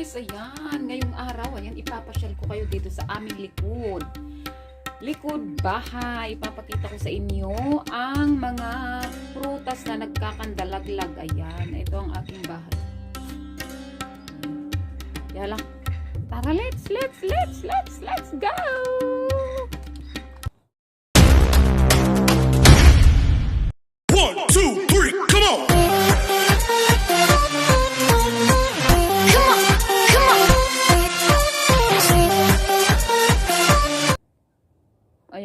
guys, ayan, ngayong araw, ayan, ipapasyal ko kayo dito sa aming likod. Likod bahay, ipapakita ko sa inyo ang mga prutas na nagkakandalaglag. Ayan, ito ang aking bahay. Yala, tara, let's, let's, let's, let's, let's go!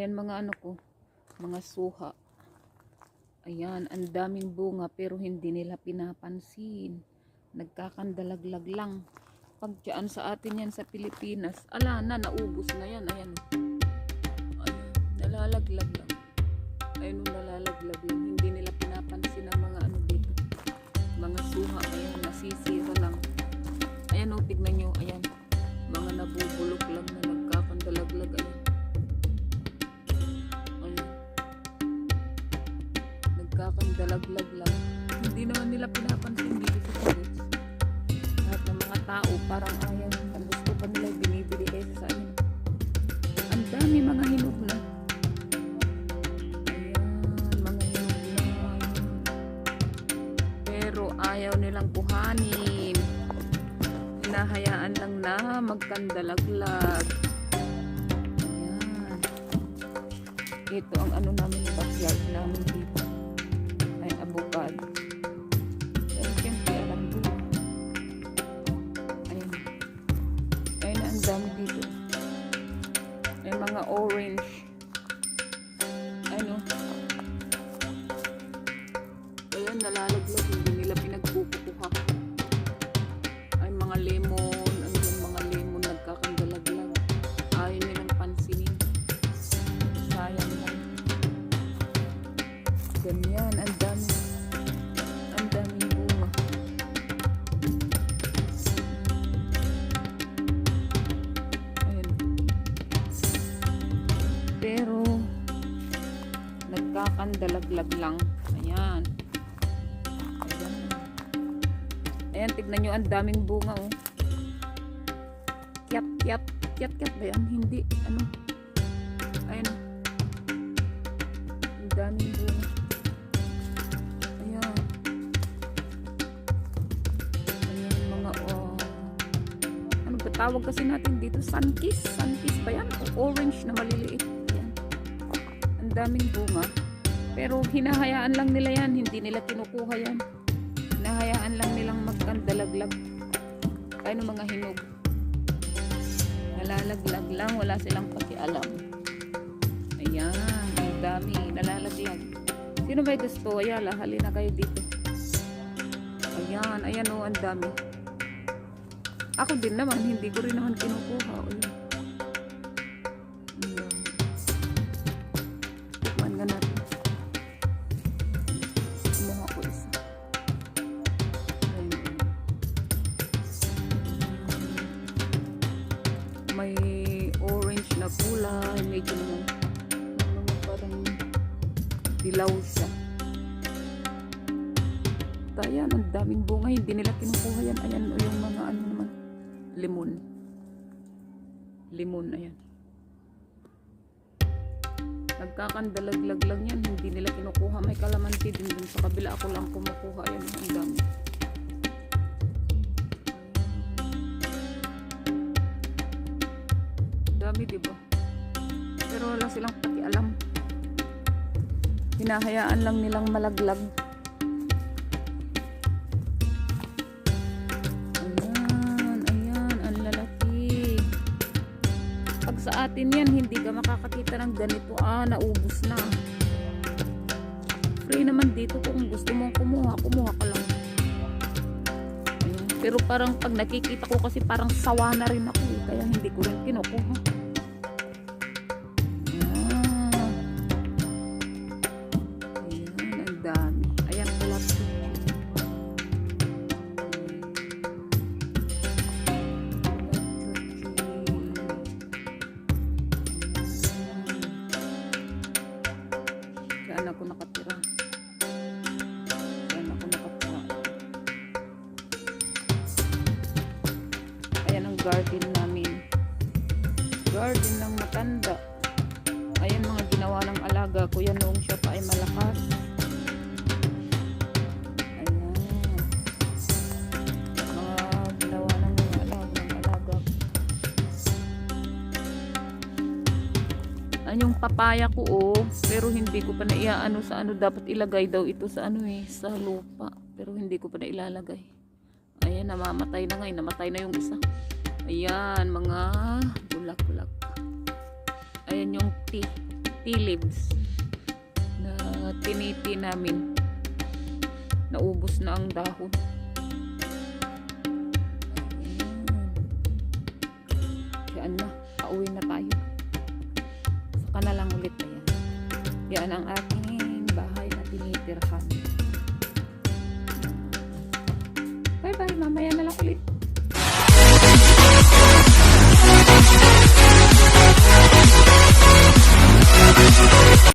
Ayan mga ano ko, mga suha. Ayan, ang daming bunga pero hindi nila pinapansin. Nagkakandalaglag lang. Pag sa atin yan sa Pilipinas, ala na, naubos na yan. Ayan. Ayan, nalalaglag lang. Ayun, oh, nalalaglag lang. Hindi nila pinapansin ang Nagkakandalaglag lang. Hindi naman nila pinapansin dito sa Pilipinas. Lahat ng mga tao parang ayaw. Ang gusto pa nila binibili kaysa sa amin. Ang dami mga hinog na. Ayan, mga hinog na. Pero ayaw nilang kuhanin. Hinahayaan lang na magkandalaglag. Ito ang ano namin, backyard namin dito. Avocado. Pero siyempre, alam ko. Ayun. Ayun ang dami dito. May mga orange. Ayun o. Ayun, nalalaglag. Hindi nila pinagpupukuha. Ay, mga lemon. Ano yung mga lemon nagkakandalaglag. Ayaw nilang pansinin. Sayang lang. Ganyan. Ang nagkakandalaglag lang. Ayan. Ayan. Ayan, tignan nyo, ang daming bunga, oh. Kyat, kyat, kyat, kyat ba yan? Hindi, ano. Ayan. Ang daming bunga. Ayan. Ayan, mga, oh. Ano ba tawag kasi natin dito? Sunkiss? Sunkiss ba yan? O orange na maliliit. Ang daming bunga. Pero hinahayaan lang nila yan. Hindi nila kinukuha yan. Hinahayaan lang nilang magkandalaglag. Kaya mga hinog. Nalalaglag lang. Wala silang pakialam. Ayan. Ang dami. Nalalaglag. Sino ba gusto? Ayala, halina kayo dito. Ayan. Ayan o. Ang dami. Ako din naman. Hindi ko rin naman kinukuha. Ayan. Na kulay. Medyo parang dilaw siya. Ayan, ang daming bunga. Hindi nila kinukuha yan. Ayan, o yung mga ano naman. Limon. Limon, ayan. Nagkakandalaglag lang yan. Hindi nila kinukuha. May kalamansi din dun sa kabila. Ako lang kumukuha. Ayan, ang dami. Dami, diba? Pero wala silang pakialam. Hinahayaan lang nilang malaglag. Ayan, ayan, ang lalaki. Pag sa atin yan, hindi ka makakakita ng ganito. Ah, naubos na. Free naman dito kung gusto mong kumuha, kumuha ka lang. Pero parang pag nakikita ko kasi parang sawa na rin ako. Kaya hindi ko rin kinukuha. Garden namin. Garden ng matanda. Ayan mga ginawa ng alaga ko yan noong siya pa ay malakas. Ayan. Yung papaya ko oh. Pero hindi ko pa na iaano sa ano. Dapat ilagay daw ito sa ano eh. Sa lupa. Pero hindi ko pa na ilalagay. Ayan, namamatay na ngayon. Namatay na yung isa. Ayan, mga bulak-bulak. Ayan yung tea, tea leaves na tiniti namin. Naubos na ang dahon. Ayan na, pauwi na tayo. Saka na lang ulit na yan. Yan ang ating bahay na tinitirhan. Bye-bye, mamaya na lang ulit.